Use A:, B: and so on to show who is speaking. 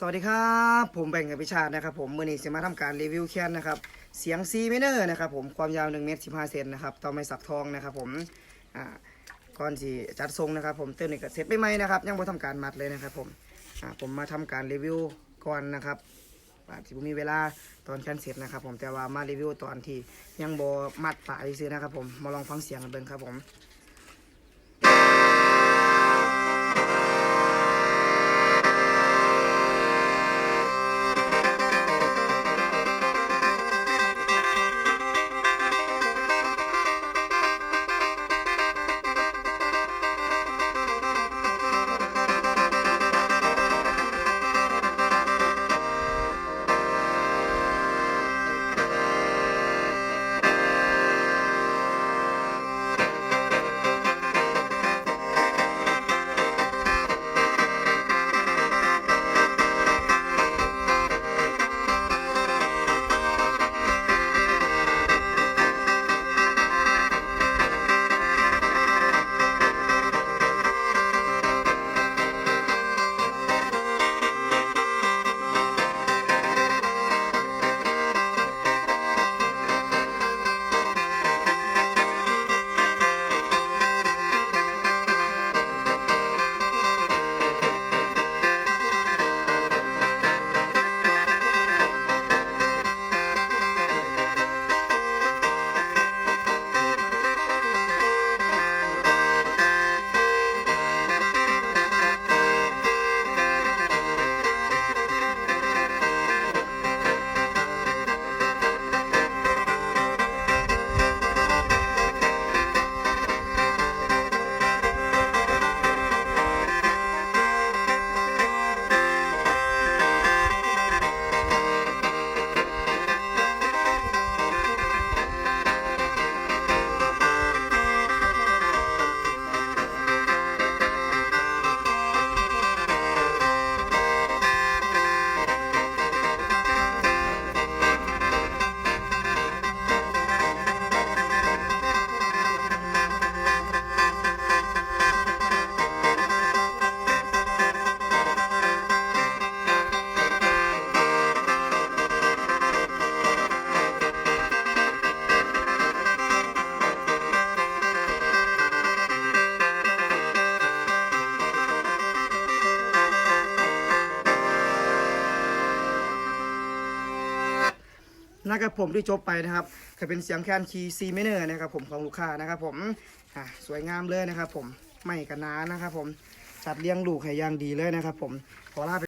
A: สวัสดีครับ ผมแบ่งกับพิชาตินะครับผมมือนี้จะมาทำการรีวิวแคนนะครับเสียง C minor นะครับผมความยาว1เมตร15เซนนะครับต่อไม้สักทองนะครับผมอ่าก่อนที่จัดทรงนะครับ ผมเต้นนี่ก็เสร็จไปไหมนะครับยังไม่ทำการมัดเลยนะครับผมอ่าผมมาทำการรีวิวก่อนนะครับอาจจะมีเวลาตอนแคนเสร็จนะครับ ผมแต่ว่ามารีวิวตอนที่ยังบมัดปลายซื้อนะครับผมมาลองฟังเสียงกันเบิ่งครับผม นะครับผมที่จบไปนะครับก็เป็นเสียงแคนคีซีเมเนอร์นะครับผมของลูกค้านะครับผมสวยงามเลยนะครับผมไม่กันนานะครับผมจัดเลี้ยงลูกให้อย่างดีเลยนะครับผมขอลาไป